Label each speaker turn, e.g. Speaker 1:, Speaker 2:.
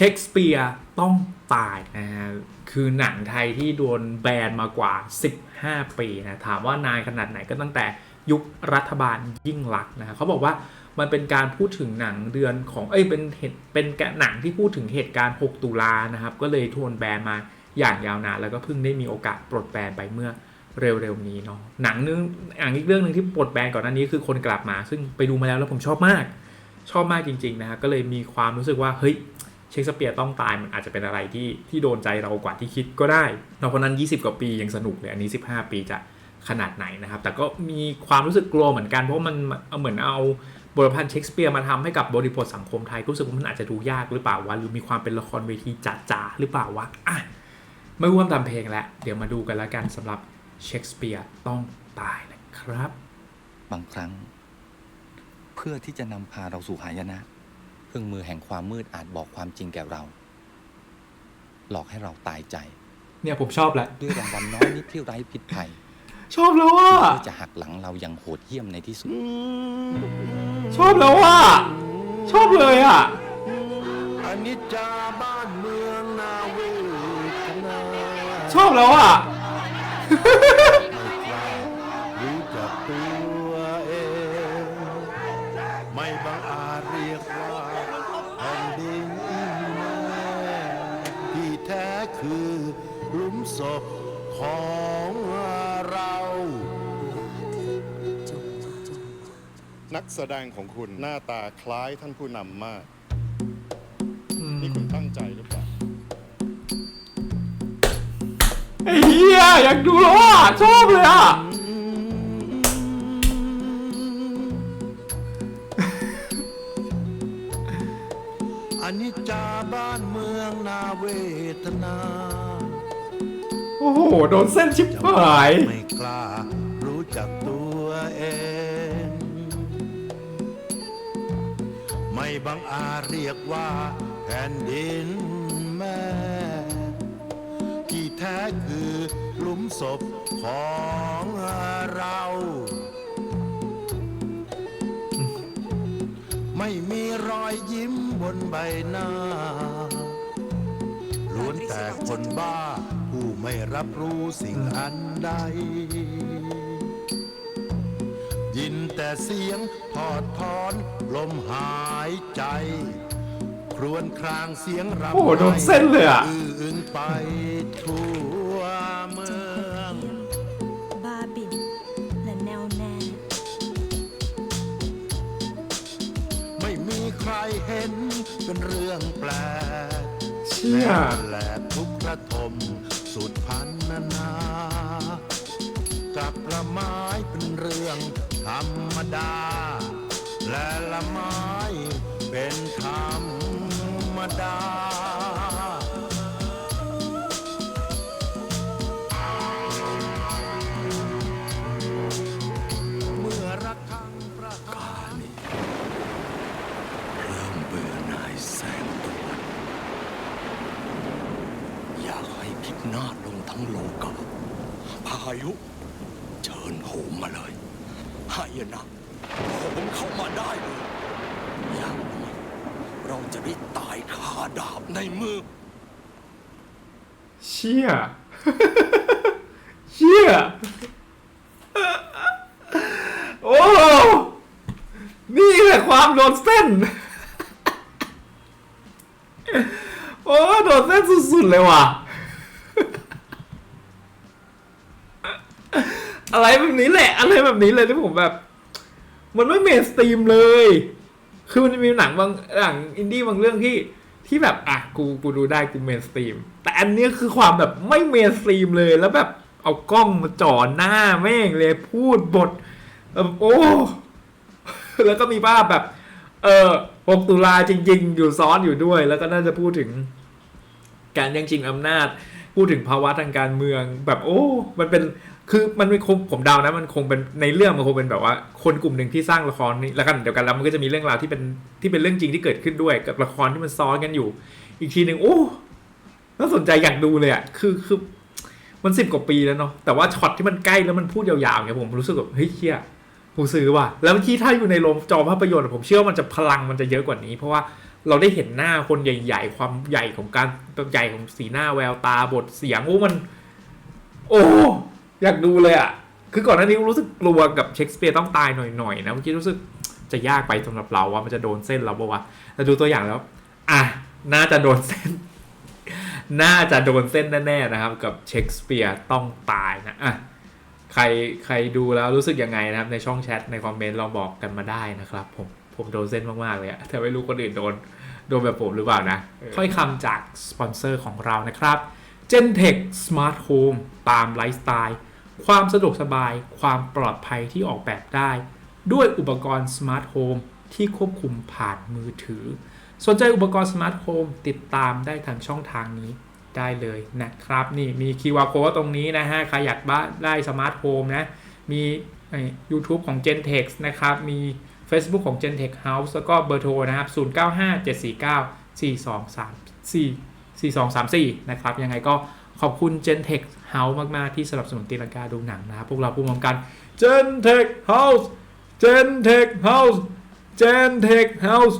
Speaker 1: ชคสเปียร์ต้องตายนะฮะคือหนังไทยที่โดนแบนมากว่า 15 ปีนะถามว่านานขนาดไหนก็ตั้งแต่ยุครัฐบาลยิ่งลักษณ์นะฮะเขาบอกว่ามันเป็นการพูดถึงหนังเดือนของเอ้ยเป็นเหตุเป็นหนังที่พูดถึงเหตุการณ์ 6 ตุลานะครับ ก็เลยทวนแบนมาอย่างยาวนานแล้วก็เพิ่งได้มีโอกาสปลดแบนไปเมื่อเร็วๆนี้เนาะหนังนึงหนังอีกเรื่องหนึ่งที่ปลดแบนก่อนหน้านี้คือคนกลับมา ซึ่งไปดูมาแล้วแล้วผมชอบมาก ชอบมากจริงๆนะฮะก็เลยมีความรู้สึกว่าเฮ้ย เชคสเปียร์ต้องตายมันอาจจะเป็นอะไรที่ที่โดนใจเรากว่าที่คิดก็ได้นอกจากนั้น 20 กว่าปียังสนุกเลยอันนี้ 15 ปีจะขนาดไหนนะครับ แต่ก็มีความรู้สึกกลัวเหมือนกัน เพราะมันเหมือนเอาบทพันธ์เชคสเปียร์มาทำให้กับบริบทสังคมไทยรู้สึกว่ามันอาจจะดูยากหรือเปล่าวะหรือมีความเป็นละครเวทีจ๋าๆหรือเปล่าวะอะไม่ร่วมทำเพลงแล้วเดี๋ยวมาดูกันแล้วกันสำหรับเชคสเปียร์ต้องตายนะครับ
Speaker 2: บางครั้ง เพื่อที่จะนำพาเราสู่หายนะ เครื่องมือแห่งความมืดอาจบอกความจริงแก่เรา หลอกให้เราตายใจ
Speaker 1: เนี่ยผมชอบแหละ
Speaker 2: ด้วยรางวัลน้อยนิดที่ไร้พิษภัย
Speaker 1: ชอบแล้วว่า
Speaker 2: เพื่อจะหักหลังเราอย่างโหดเหี้ยมในที่สุด
Speaker 1: ชอบแล้วว่า ชอบเลยอะ
Speaker 3: อนิจจาบ้านเมืองนาเวทนา
Speaker 1: ชอบแล้วอะ
Speaker 3: หลุมศพของเรา
Speaker 4: นักแสดงของคุณหน้าตาคล้ายท่านผู้นำมาก นี่คุณตั้งใจหรือเปล่า
Speaker 1: ไอ้เหี้ยอยากดูแล้วอะ ชอบเลยอะ
Speaker 3: อนิจจาบ้านเมืองนาเวทนา
Speaker 1: โอ้โห โดนเส้นชิบหาย
Speaker 3: ไม่กล้ารู้จักตัวเอง ไม่บังอาจเรียกว่าแผ่นดินแม่ ที่แท้คือหลุมศพของเรา ไม่มีรอยยิ้มบนใบหน้า วนแต่คนบ้า ผู้ไม่รับรู้สิ่งอันใด ยินแต่เสียงทอดทอน ลมหายใจ ครวญครางเสียงรำ
Speaker 1: โอ้โหโดนเส้นเลยอะ
Speaker 3: อื้ออึงไปทั่วเมือง
Speaker 5: บ้าบิ่นและแนวแน่
Speaker 3: ไม่มีใครเห็นเป็นเรื่องแปลก
Speaker 1: เชี่ย
Speaker 3: แหลกทุกระทมสุดพันนานากับละไม้เป็นเรื่องธรรมดา และละไม้เป็นธรรมดา
Speaker 6: หน้าลงทั้งโลกาพายุเชิญโหมมาเลยหายนะโหมเข้ามาได้เลยอย่างนี้เราจะได้ตายคาดาบในมือ
Speaker 1: เชี่ย เชี่ย โอ้ นี่แหละความโดนเส้น โอ้ โดนเส้นสุดๆเลยว่ะ อะไรแบบนี้แหละ อะไรแบบนี้เลยที่ผมแบบ มันไม่เมนสตรีมเลย คือมันจะมีหนังบางหนังอินดี้บางเรื่องที่ที่แบบอะกูกูดูได้กูเมนสตรีม แต่อันเนี้ยคือความแบบไม่เมนสตรีมเลยแล้วแบบเอากล้องมาจ่อหน้าแม่งเลยพูดบทแบบโอ้ แล้วก็มีภาพแบบ เออ6ตุลาจริง ๆ อยู่ซ้อนอยู่ด้วย แล้วก็น่าจะพูดถึง การย่งชิงอำนาจ พูดถึงภาวะทางการเมือง แบบโอ้ มันเป็น คือมันไม่คงผมเดานะมันคงเป็นในเรื่องมันคงเป็นแบบว่า คนกลุ่มหนึ่งที่สร้างละครนี้แล้วกันเดียวกันแล้วมันก็จะมีเรื่องราวที่เป็นที่เป็นเรื่องจริงที่เกิดขึ้นด้วย กับละครที่มันซ้อนกันอยู่ อีกทีหนึ่งโอ้น่าสนใจอยากดูเลยอะคือคือมันสิบกว่าปีแล้วเนาะแต่ว่าช็อตที่มันใกล้แล้วมันพูดยาวๆเนี่ยผมรู้สึกแบบเฮ้ยเชี่ยกูซื้อว่ะแล้วที่ถ้าอยู่ในโรงจอภาพยนตร์ผมเชื่อว่ามันจะพลังมันจะเยอะกว่านี้ เพราะว่าเราได้เห็นหน้าคนใหญ่ๆ ความใหญ่ของการใหญ่ของสีหน้าแววตาบทเสียงโอ้มัน โอ้ อยากดูเลยอะ่ะ คือก่อนหน้านี้รู้สึกกลัวกับเชคสเปียร์ต้องตายหน่อยๆนะเมื่อกี้รู้สึกจะยากไปสำหรับเราว่ามันจะโดนเส้นเราปะวะแต่ดูตัวอย่างแล้ว อะ น่าจะโดนเส้น น่าจะโดนเส้นแน่ๆนะครับ กับเชคสเปียร์ต้องตายนะอะใครใครดูแล้วรู้สึกยังไงนะครับ ในช่องแชทในคอมเมนต์ลองบอกกันมาได้นะครับ ผมผมโดนเส้นมากๆเลยอะแต่ไม่รู้คนอื่นโดนโดนแบบผมหรือเปล่านะค่อยคำจากสปอนเซอร์ของเรานะครับ Gentech Smart Home ตามไลฟ์สไตล์ ความสะดวกสบาย ความปลอดภัยที่ออกแบบได้ ด้วยอุปกรณ์ Smart Home ที่ควบคุมผ่านมือถือ สนใจอุปกรณ์ Smart Home ติดตามได้ทางช่องทางนี้ได้เลยนะครับ นี่มี QR Code ตรงนี้นะฮะใครอยากบ้าได้ Smart Home นะ มีไอ้ YouTube ของ Gentex นะครับ มี Facebook ของ Gentex House แล้วก็เบอร์โทรนะครับ 0957494234 4234 นะครับ ยังไงก็ ขอบคุณ GenTech House มาก ๆ ที่สนับสนุนตีลังกาดูหนังนะครับ พวกเราพูดพร้อมกัน GenTech House GenTech House GenTech House